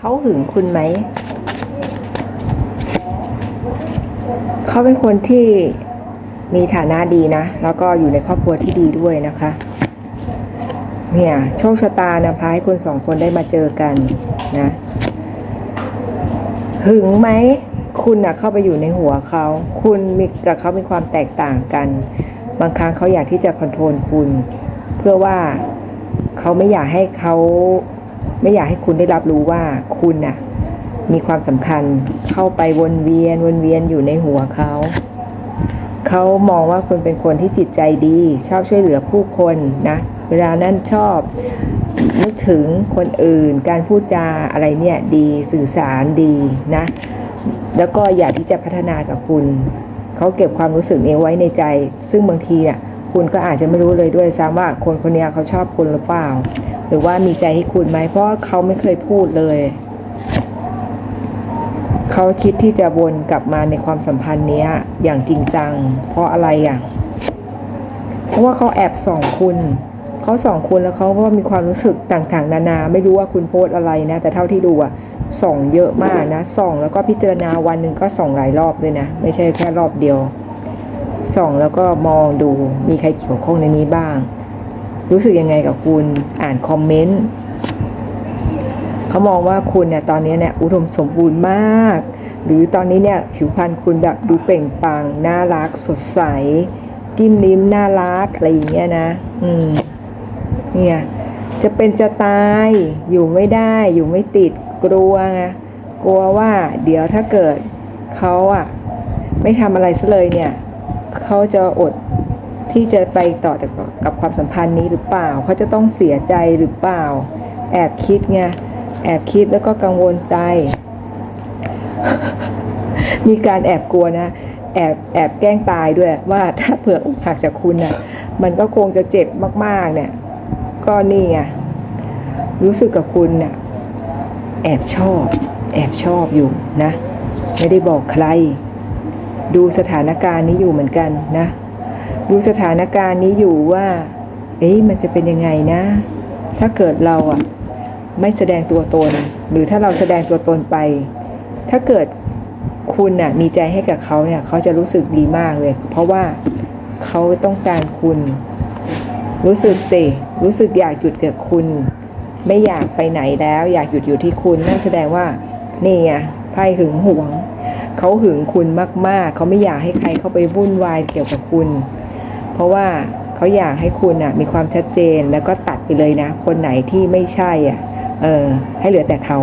เขาหึงคุณไหม เขาเป็นคนที่มีฐานะดีนะ แล้วก็อยู่ในครอบครัวที่ดีด้วยนะคะ เนี่ย โชคชะตานะพาให้คุณสองคนได้มาเจอกันนะ หึงไหม คุณนะเข้าไปอยู่ในหัวเขา คุณมีกับเขามีความแตกต่างกัน บางครั้งเขาอยากที่จะคอนโทรลคุณ เพื่อว่าเขาไม่อยากให้เขา ไม่อยากให้คุณได้รับรู้ว่าคุณน่ะ มีความสำคัญเข้าไปวนเวียนวนเวียนอยู่ในหัวเขาเขามองว่าคุณเป็นคนที่จิตใจดี ชอบช่วยเหลือผู้คนนะ เวลานั้นชอบนึกถึงคนอื่น การพูดจาอะไรเนี่ยดีสื่อสารดีนะ แล้วก็อยากที่จะพัฒนากับคุณ เขาเก็บความรู้สึกนี้ไว้ในใจ ซึ่งบางทีอะ คุณก็อาจจะไม่รู้เลยด้วยซ้ำว่าคนคนนี้เขาชอบคุณหรือเปล่า หรือว่ามีใจให้คุณไหมเพราะเขาไม่เคยพูดเลยเขาคิดที่จะวนกลับมาในความสัมพันธ์นี้อย่างจริงจัง เพราะอะไรอะเพราะว่าเขาแอบส่องคุณเขาส่องคุณแล้วเขาก็มีความรู้สึกต่างๆ นานา ไม่รู้ว่าคุณโพสอะไรนะ แต่เท่าที่ดูอะส่องเยอะมากนะส่องแล้วก็พิจารณาวันหนึ่งก็ส่องหลายรอบด้วยนะ ไม่ใช่แค่รอบเดียว ส่องแล้วก็มองดูมีใครเกี่ยวข้องในนี้บ้าง รู้สึกยังไงกับคุณอ่านคอมเมนต์เขามองว่าคุณเนี่ยตอนนี้เนี่ยอุดมสมบูรณ์มาก หรือตอนนี้เนี่ยผิวพรรณคุณแบบดูเปล่งปลั่งน่ารักสดใสจิ้มลิ้มน่ารักอะไรอย่างเงี้ยนะ อืมเนี่ยจะเป็นจะตายอยู่ไม่ได้อยู่ไม่ติดกลัวไงกลัวว่าเดี๋ยวถ้าเกิดเขาอะไม่ทำอะไรซะเลยเนี่ย เขาจะอดที่จะไปต่อจากกับความสัมพันธ์นี้หรือเปล่า เขาจะต้องเสียใจหรือเปล่า แอบคิดไง แอบคิดแล้วก็กังวลใจ มีการแอบกลัวนะ แอบแอบแกล้งตายด้วยว่าถ้าเผื่ออกหักจากคุณน่ะ มันก็คงจะเจ็บมากๆ เนี่ย ก็นี่ไง รู้สึกกับคุณน่ะ แอบชอบ แอบชอบอยู่นะ ไม่ได้บอกใคร ดูสถานการณ์นี้อยู่เหมือนกันนะ ดูสถานการณ์นี้อยู่ว่า เอ๊ะมันจะเป็นยังไงนะ ถ้าเกิดเราอะไม่แสดงตัวตน หรือถ้าเราแสดงตัวตนไป ถ้าเกิดคุณน่ะมีใจให้กับเขาเนี่ยเขาจะรู้สึกดีมากเลย เพราะว่าเขาต้องการคุณ รู้สึกสิรู้สึกอยากหยุดกับคุณ ไม่อยากไปไหนแล้ว อยากหยุดอยู่ที่คุณนั่นแสดงว่า นี่ไงไพ่หึงหวง เขาหึงคุณมาก ๆ เขาไม่อยากให้ใครเข้าไปวุ่นวายเกี่ยวกับคุณ เพราะว่าเขาอยากให้คุณอะมีความชัดเจนแล้วก็ตัดไปเลยนะ คนไหนที่ไม่ใช่อะเออให้เหลือแต่เขา